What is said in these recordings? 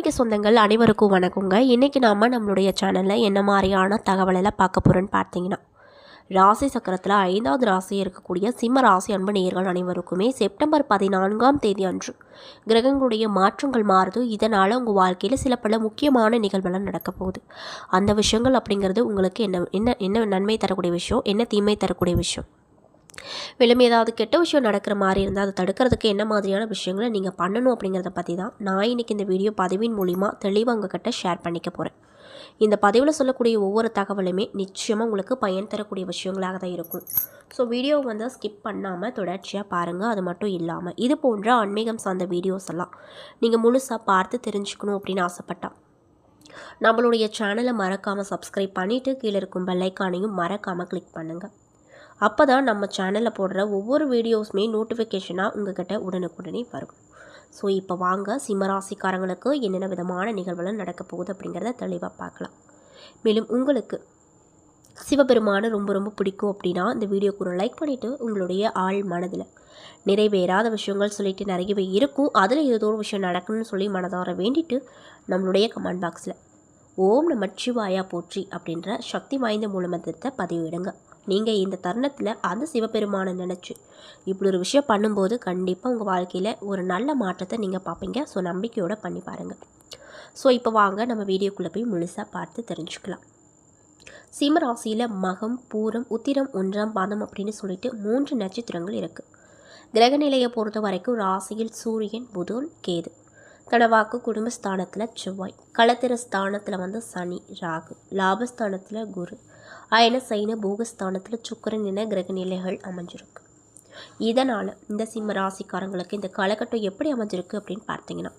ஆன்மீக சொந்தங்கள் அனைவருக்கும் வணக்கங்க. இன்றைக்கி நாம் நம்மளுடைய சேனலில் என்ன மாதிரியான தகவலெல்லாம் பார்க்க போகிறோன்னு பார்த்தீங்கன்னா ராசி சக்கரத்தில் ஐந்தாவது ராசி இருக்கக்கூடிய சிம்ம ராசி அன்பு நேயர்கள் அனைவருக்குமே செப்டம்பர் பதினான்காம் தேதி அன்று கிரகங்களுடைய மாற்றங்கள் மாறுது. இதனால் உங்கள் வாழ்க்கையில் சில பல முக்கியமான நிகழ்வுகள் நடக்க போகுது. அந்த விஷயங்கள் அப்படிங்கிறது உங்களுக்கு என்ன என்ன என்ன நன்மை தரக்கூடிய விஷயம் என்ன தீமை தரக்கூடிய விஷயம்? மேலும் ஏதாவது கெட்ட விஷயம் நடக்கிற மாதிரி இருந்தால் அதை தடுக்கிறதுக்கு என்ன மாதிரியான விஷயங்களை நீங்கள் பண்ணணும் அப்படிங்கிறத பற்றி தான் நான் இன்றைக்கி இந்த வீடியோ பதிவின் மூலிமா தெளிவாக உங்ககிட்ட ஷேர் பண்ணிக்க போகிறேன் இந்த பதிவில் சொல்லக்கூடிய ஒவ்வொரு தகவலுமே நிச்சயமாக உங்களுக்கு பயன் தரக்கூடிய விஷயங்களாக தான் இருக்கும். ஸோ வீடியோ வந்து ஸ்கிப் பண்ணாமல் தொடர்ச்சியாக பாருங்கள் அது மட்டும் இல்லாமல் இது போன்ற ஆன்மீகம் சார்ந்த வீடியோஸ் எல்லாம் நீங்கள் முழுசாக பார்த்து தெரிஞ்சுக்கணும் அப்படின்னு ஆசைப்பட்டா நம்மளுடைய சேனலை மறக்காமல் சப்ஸ்கிரைப் பண்ணிவிட்டு கீழே இருக்கும் பெல்லைக்கானையும் மறக்காமல் கிளிக் பண்ணுங்கள் அப்போ தான் நம்ம சேனலில் போடுற ஒவ்வொரு வீடியோஸுமே நோட்டிஃபிகேஷனாக உங்ககிட்ட உடனுக்குடனே வரும். ஸோ இப்போ வாங்க சிம்மராசிக்காரங்களுக்கு என்னென்ன விதமான நிகழ்வுகள் நடக்க போகுது அப்படிங்கிறத தெளிவாக பார்க்கலாம். மேலும் உங்களுக்கு சிவபெருமானை ரொம்ப ரொம்ப பிடிக்கும் அப்படின்னா இந்த வீடியோக்கு ஒரு லைக் பண்ணிவிட்டு உங்களுடைய ஆள் மனதில் நிறைவேறாத விஷயங்கள் சொல்லிட்டு நிறையவே இருக்கும். அதில் ஏதோ ஒரு விஷயம் நடக்கணும்னு சொல்லி மனதார வேண்டிட்டு நம்மளுடைய கமெண்ட் பாக்ஸில் ஓம் நம்ம சிவாயா போற்றி அப்படின்ற சக்தி வாய்ந்த மூலமந்திரத்தை பதிவிடுங்க. நீங்கள் இந்த தருணத்தில் அந்த சிவபெருமானை நினச்சி. இப்படி ஒரு விஷயம் பண்ணும்போது கண்டிப்பாக உங்கள் வாழ்க்கையில் ஒரு நல்ல மாற்றத்தை நீங்கள் பார்ப்பீங்க ஸோ நம்பிக்கையோடு பண்ணி பாருங்கள் ஸோ இப்போ வாங்க நம்ம வீடியோக்குள்ளே போய் முழுசாக பார்த்து தெரிஞ்சுக்கலாம். சிம்ம ராசியில் மகம் பூரம் உத்திரம் ஒன்றாம் பாதம் அப்படின்னு சொல்லிட்டு மூன்று நட்சத்திரங்கள் இருக்குது கிரகநிலையை பொறுத்த வரைக்கும் ராசியில் சூரியன் புதன் கேது. கனவாக்கு குடும்பஸ்தானத்தில் செவ்வாய். களத்திர ஸ்தானத்தில் வந்து சனி ராகு. லாபஸ்தானத்தில் குரு. அயன சைன போகஸ்தானத்தில் சுக்கரன் என கிரக நிலைகள் அமைஞ்சிருக்கு. இதனால் இந்த சிம்ம ராசிக்காரங்களுக்கு இந்த காலகட்டம் எப்படி அமைஞ்சிருக்கு அப்படின்னு பார்த்தீங்கன்னா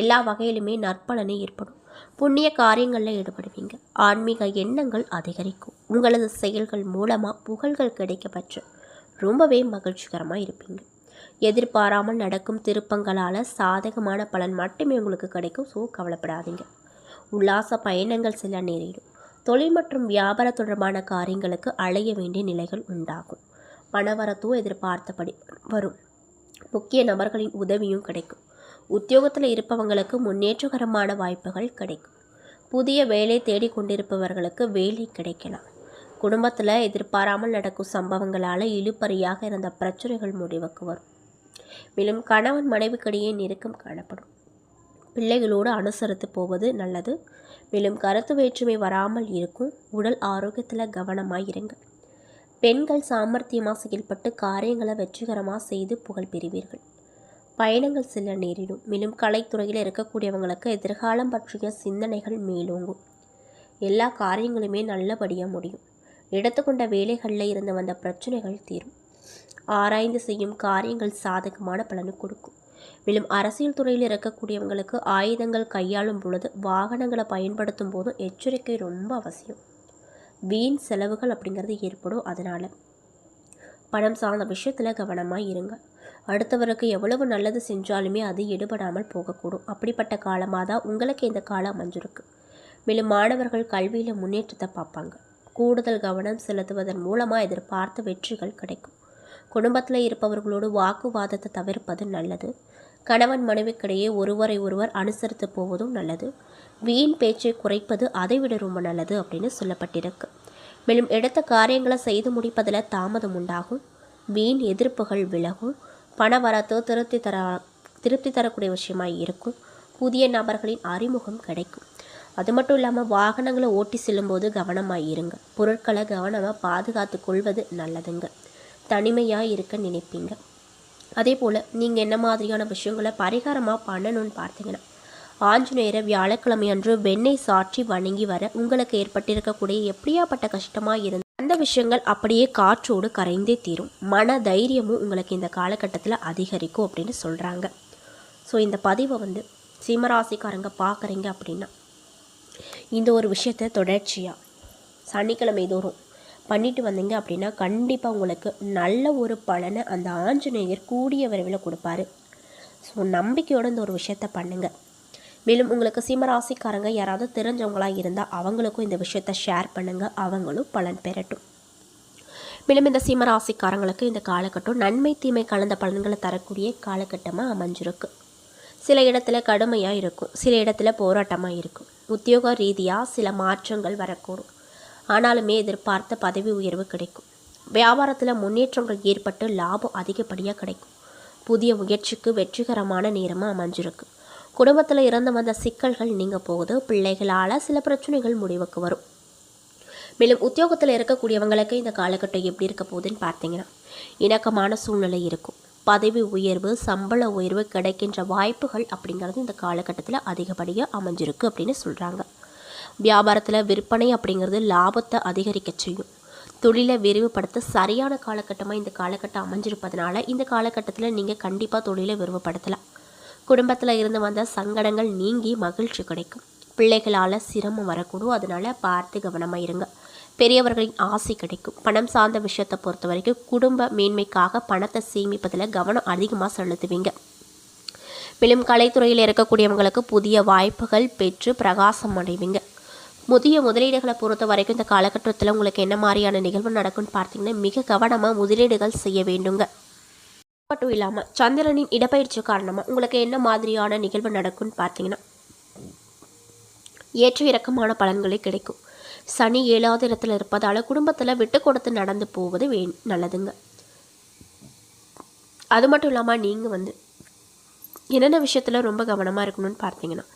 எல்லா வகையிலுமே நற்பலனே ஏற்படும். புண்ணிய காரியங்களில் ஈடுபடுவீங்க. ஆன்மீக எண்ணங்கள் அதிகரிக்கும். உங்களது செயல்கள் மூலமாக புகழ்கள் கிடைக்கப்பெற்று ரொம்பவே மகிழ்ச்சிகரமாக இருப்பீங்க. எதிர்பாராமல் நடக்கும் திருப்பங்களால் சாதகமான பலன் மட்டுமே உங்களுக்கு கிடைக்கும். ஸோ கவலைப்படாதீங்க. உல்லாச பயணங்கள் சில நேரிடும். தொழில் மற்றும் வியாபார தொடர்பான காரியங்களுக்கு அலைய வேண்டிய நிலைகள் உண்டாகும். பணவரத்தும் எதிர்பார்த்தபடி வரும். முக்கிய நபர்களின் உதவியும் கிடைக்கும். உத்தியோகத்தில் இருப்பவங்களுக்கு முன்னேற்றகரமான வாய்ப்புகள் கிடைக்கும். புதிய வேலை தேடிக்கொண்டிருப்பவர்களுக்கு வேலை கிடைக்கலாம். குடும்பத்தில் எதிர்பாராமல் நடக்கும் சம்பவங்களால் இழுப்பறியாக இருந்த பிரச்சனைகள் முடிவுக்கு வரும். மேலும் கணவன் மனைவிக்கிடையே நெருக்கம் காணப்படும். பிள்ளைகளோடு அனுசரித்து போவது நல்லது. மேலும் கருத்து வேற்றுமை வராமல் இருக்கும். உடல் ஆரோக்கியத்தில் கவனமாக இருங்க பெண்கள் சாமர்த்தியமாக செயல்பட்டு காரியங்களை வெற்றிகரமாக செய்து புகழ் பெறுவீர்கள். பயணங்கள் சில நேரிடும். மேலும் கலைத்துறையில் இருக்கக்கூடியவங்களுக்கு எதிர்காலம் பற்றிய சிந்தனைகள் மேலோங்கும். எல்லா காரியங்களுமே நல்லபடியாக முடியும். எடுத்துக்கொண்ட வேலைகளில் இருந்து வந்த பிரச்சனைகள் தீரும். ஆராய்ந்து செய்யும் காரியங்கள் சாதகமான பலனை கொடுக்கும். மேலும் அரசியல் துறையில் இருக்கக்கூடியவங்களுக்கு ஆயுதங்கள் கையாளும் பொழுது வாகனங்களை பயன்படுத்தும் போதும் எச்சரிக்கை ரொம்ப அவசியம். வீண் செலவுகள் அப்படிங்கிறது ஏற்படும் அதனால். பணம் சார்ந்த விஷயத்தில் கவனமாக இருங்க. அடுத்தவருக்கு எவ்வளவு நல்லது செஞ்சாலுமே அது எடுபடாமல் போகக்கூடும். அப்படிப்பட்ட காலமாக தான் உங்களுக்கு இந்த காலம் அமைஞ்சிருக்கு. மேலும் மாணவர்கள் கல்வியில் முன்னேற்றத்தை பார்ப்பாங்க. கூடுதல் கவனம் செலுத்துவதன் மூலமாக எதிர்பார்த்த வெற்றிகள் கிடைக்கும். குடும்பத்தில் இருப்பவர்களோடு வாக்குவாதத்தை தவிர்ப்பது நல்லது. கணவன் மனைவிக்கிடையே ஒருவரை ஒருவர் அனுசரித்து போவதும் நல்லது. வீண் பேச்சை குறைப்பது அதைவிட ரொம்ப நல்லது அப்படின்னு சொல்லப்பட்டிருக்கு. மேலும் எடுத்த காரியங்களை செய்து முடிப்பதில் தாமதம் உண்டாகும். வீண் எதிர்ப்புகள் விலகும். பண வரத்து திருப்தி தர திருப்தி தரக்கூடிய விஷயமாக இருக்கும். புதிய நபர்களின் அறிமுகம் கிடைக்கும். அது மட்டும் இல்லாமல் வாகனங்களை ஓட்டி செல்லும்போது கவனமாக இருங்க. பொருட்களை கவனமாக பாதுகாத்து கொள்வது நல்லதுங்க. தனிமையாக இருக்க நினைப்பீங்க. அதே போல் நீங்கள் என்ன மாதிரியான விஷயங்களை பரிகாரமாக பண்ணணும்னு பார்த்தீங்கன்னா ஆஞ்சநேயரை வியாழக்கிழமை அன்று வெண்ணெய் சாற்றி வணங்கி வர உங்களுக்கு ஏற்பட்டிருக்கக்கூடிய எப்படியாப்பட்ட கஷ்டமாக இருந்து அந்த விஷயங்கள் அப்படியே காற்றோடு கரைந்தே தீரும். மன தைரியமும் உங்களுக்கு இந்த காலகட்டத்தில் அதிகரிக்கும் அப்படின்னு சொல்கிறாங்க ஸோ இந்த பதிவை வந்து சிம்மராசிக்காரங்க பார்க்குறீங்க அப்படின்னா இந்த ஒரு விஷயத்தை தொடர்ச்சியாக சனிக்கிழமை தோறும் பண்ணிட்டு வந்தீங்க அப்படின்னா கண்டிப்பாக உங்களுக்கு நல்ல ஒரு பலனை அந்த ஆஞ்சநேயர் கூடிய விரைவில் கொடுப்பாரு. ஸோ நம்பிக்கையோடு இந்த ஒரு விஷயத்த பண்ணுங்கள் மேலும் உங்களுக்கு சிம்மராசிக்காரங்க யாராவது தெரிஞ்சவங்களாக இருந்தால் அவங்களுக்கும் இந்த விஷயத்த ஷேர் பண்ணுங்கள் அவங்களும் பலன் பெறட்டும். மேலும் இந்த சிம்மராசிக்காரங்களுக்கு இந்த காலகட்டம் நன்மை தீமை கலந்த பலன்களை தரக்கூடிய காலகட்டமாக அமைஞ்சிருக்கு. சில இடத்துல கடுமையாக இருக்கும். சில இடத்துல போராட்டமாக இருக்கும். உத்தியோக ரீதியாக சில மாற்றங்கள் வரக்கூடும். ஆனாலுமே எதிர்பார்த்த பதவி உயர்வு கிடைக்கும். வியாபாரத்தில் முன்னேற்றங்கள் ஏற்பட்டு லாபம் அதிகப்படியாக கிடைக்கும். புதிய முயற்சிக்கு வெற்றிகரமான நேரமாக அமைஞ்சிருக்கு. குடும்பத்தில் இறந்து வந்த சிக்கல்கள் நீங்க போகுது பிள்ளைகளால் சில பிரச்சனைகள் முடிவுக்கு வரும். மேலும் உத்தியோகத்தில் இருக்கக்கூடியவங்களுக்கு இந்த காலகட்டம் எப்படி இருக்க போகுதுன்னு பார்த்தீங்கன்னா இணக்கமான சூழ்நிலை இருக்கும். பதவி உயர்வு சம்பள உயர்வு கிடைக்கின்ற வாய்ப்புகள் அப்படிங்கிறது இந்த காலகட்டத்தில் அதிகப்படியாக அமைஞ்சிருக்கு அப்படின்னு சொல்கிறாங்க வியாபாரத்தில் விற்பனை அப்படிங்கிறது லாபத்தை அதிகரிக்க செய்யும். தொழிலை விரிவுபடுத்த சரியான காலகட்டமாக இந்த காலகட்டம் அமைஞ்சிருப்பதனால இந்த காலகட்டத்தில் நீங்கள் கண்டிப்பாக தொழிலை விரிவுபடுத்தலாம். குடும்பத்தில் இருந்து வந்த சங்கடங்கள் நீங்கி மகிழ்ச்சி கிடைக்கும். பிள்ளைகளால் சிரமம் வரக்கூடும். அதனால் பார்த்து கவனமாக இருங்க. பெரியவர்களின் ஆசை கிடைக்கும். பணம் சார்ந்த விஷயத்தை பொறுத்த வரைக்கும் குடும்ப மேன்மைக்காக பணத்தை சேமிப்பதில் கவனம் அதிகமாக செலுத்துவீங்க. மேலும் கலைத்துறையில் இருக்கக்கூடியவங்களுக்கு புதிய வாய்ப்புகள் பெற்று பிரகாசம் அடைவீங்க. முதிய முதலீடுகளை பொறுத்த வரைக்கும் இந்த காலகட்டத்தில் உங்களுக்கு என்ன மாதிரியான நிகழ்வு நடக்கும்னு பார்த்தீங்கன்னா மிக கவனமாக முதலீடுகள் செய்ய வேண்டுங்க. மட்டும் இல்லாமல் சந்திரனின் இடப்பயிற்சி காரணமாக உங்களுக்கு என்ன மாதிரியான நிகழ்வு நடக்கும்னு பார்த்தீங்கன்னா ஏற்ற இறக்கமான பலன்களே கிடைக்கும். சனி ஏழாவது இடத்துல இருப்பதால் குடும்பத்தில் விட்டு கொடுத்து நடந்து போவது வே நல்லதுங்க. அது மட்டும் இல்லாமல் நீங்கள் வந்து என்னென்ன விஷயத்தில் ரொம்ப கவனமாக இருக்கணும்னு பார்த்தீங்கன்னா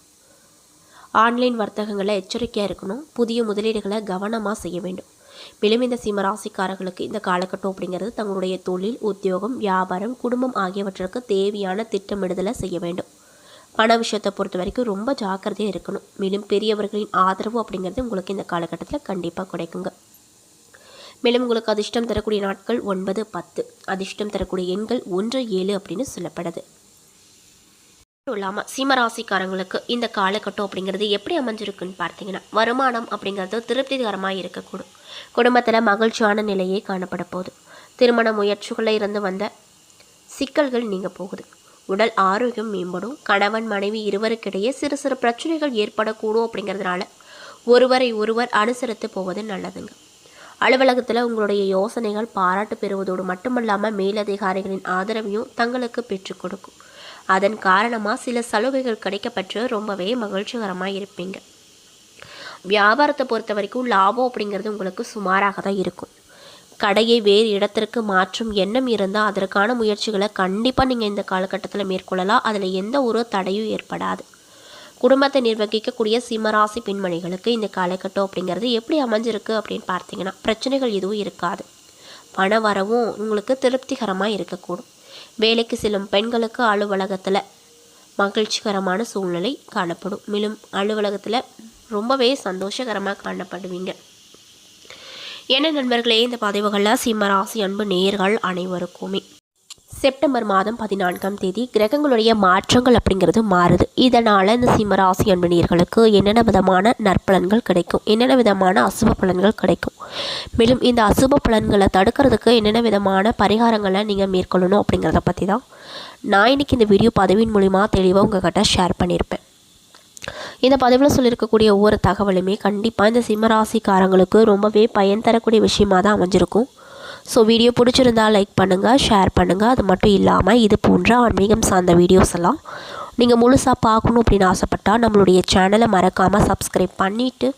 ஆன்லைன் வர்த்தகங்களை எச்சரிக்கையாக இருக்கணும். புதிய முதலீடுகளை கவனமாக செய்ய வேண்டும். மேலும் இந்த சிம்மராசிக்காரர்களுக்கு இந்த காலகட்டம் அப்படிங்கிறது தங்களுடைய தொழில் உத்தியோகம் வியாபாரம் குடும்பம் ஆகியவற்றுக்கு தேவையான திட்டமிடுதலை செய்ய வேண்டும். பண விஷயத்தை பொறுத்த வரைக்கும் ரொம்ப ஜாக்கிரதையாக இருக்கணும். மேலும் பெரியவர்களின் ஆதரவு அப்படிங்கிறது உங்களுக்கு இந்த காலகட்டத்தில் கண்டிப்பாக கிடைக்குங்க. மேலும் உங்களுக்கு அதிர்ஷ்டம் தரக்கூடிய நாட்கள் ஒன்பது பத்து. அதிர்ஷ்டம் தரக்கூடிய எண்கள் ஒன்று ஏழு அப்படின்னு சொல்லப்படுது. இல்லாமல் சீமராசிக்காரங்களுக்கு இந்த காலகட்டம் அப்படிங்கிறது எப்படி அமைஞ்சிருக்குன்னு பார்த்தீங்கன்னா வருமானம் அப்படிங்கிறது திருப்திகரமாக இருக்கக்கூடும். குடும்பத்தில் மகிழ்ச்சியான நிலையே காணப்பட போகுது. திருமண முயற்சிகளில் இருந்து வந்த சிக்கல்கள் நீங்க போகுது. உடல் ஆரோக்கியம் மேம்படும். கணவன் மனைவி இருவருக்கிடையே சிறு சிறு பிரச்சனைகள் ஏற்படக்கூடும் அப்படிங்கிறதுனால ஒருவரை ஒருவர் அனுசரித்து போவது நல்லதுங்க. அலுவலகத்தில் உங்களுடைய யோசனைகள் பாராட்டு பெறுவதோடு மட்டுமல்லாமல் மேலதிகாரிகளின் ஆதரவையும் தங்களுக்கு பெற்றுக் கொடுக்கும். அதன் காரணமாக சில சலுகைகள் கிடைக்கப்பட்டு ரொம்பவே மகிழ்ச்சிகரமாக இருப்பீங்க. வியாபாரத்தை பொறுத்த வரைக்கும் லாபம் அப்படிங்கிறது உங்களுக்கு சுமாராக தான் இருக்கும். கடையை வேறு இடத்திற்கு மாற்றும் எண்ணம் இருந்தால் அதற்கான முயற்சிகளை கண்டிப்பாக நீங்கள் இந்த காலகட்டத்தில் மேற்கொள்ளலாம். அதில் எந்த ஒரு தடையும் ஏற்படாது. குடும்பத்தை நிர்வகிக்கக்கூடிய சிம்மராசி பெண்மணிகளுக்கு இந்த காலகட்டம் அப்படிங்கிறது எப்படி அமைஞ்சிருக்கு அப்படின்னு பார்த்தீங்கன்னா பிரச்சனைகள் எதுவும் இருக்காது. பண வரவும் உங்களுக்கு திருப்திகரமாக இருக்கக்கூடும். வேலைக்கு செல்லும் பெண்களுக்கு அலுவலகத்தில் மகிழ்ச்சிகரமான சூழ்நிலை காணப்படும். மேலும் அலுவலகத்தில் ரொம்பவே சந்தோஷகரமாக காணப்படுவீங்க. என்ன நண்பர்களே இந்த பதிவுகளில் சிம்மராசி அன்பு நேர்கள் அனைவருக்குமே செப்டம்பர் மாதம் பதினான்காம் தேதி கிரகங்களுடைய மாற்றங்கள் அப்படிங்கிறது மாறுது. இதனால் இந்த சிம்மராசி அன்பு என்னென்ன விதமான நற்பலன்கள் கிடைக்கும்? என்னென்ன விதமான அசுப பலன்கள் கிடைக்கும்? மேலும் இந்த அசுப பலன்களை தடுக்கிறதுக்கு என்னென்ன விதமான பரிகாரங்களை நீங்கள் மேற்கொள்ளணும் அப்படிங்கிறத பற்றி தான் நான் இன்றைக்கி இந்த வீடியோ பதவியின் மூலிமா தெளிவாக உங்கள்கிட்ட ஷேர் பண்ணியிருப்பேன் இந்த பதிவில் சொல்லியிருக்கக்கூடிய ஒவ்வொரு தகவலுமே கண்டிப்பாக இந்த சிம்மராசிக்காரங்களுக்கு ரொம்பவே பயன் தரக்கூடிய விஷயமாக தான் அமைஞ்சிருக்கும். ஸோ வீடியோ பிடிச்சிருந்தால் லைக் பண்ணுங்கள் ஷேர் பண்ணுங்கள் அது மட்டும் இல்லாமல் இது போன்ற ஆன்மீகம் சார்ந்த வீடியோஸ் எல்லாம் நீங்கள் முழுசாக பார்க்கணும் அப்படின்னு ஆசைப்பட்டால் நம்மளுடைய சேனலை மறக்காமல் சப்ஸ்கிரைப் பண்ணிவிட்டு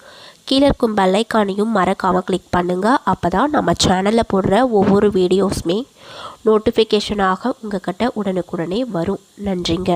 கீழே இருக்கும் பெல்லைக்கானையும் மறக்காமல் கிளிக் பண்ணுங்கள் அப்போ தான் நம்ம சேனலில் போடுற ஒவ்வொரு வீடியோஸுமே நோட்டிஃபிகேஷனாக உங்கள் கிட்ட உடனுக்குடனே வரும். நன்றிங்க.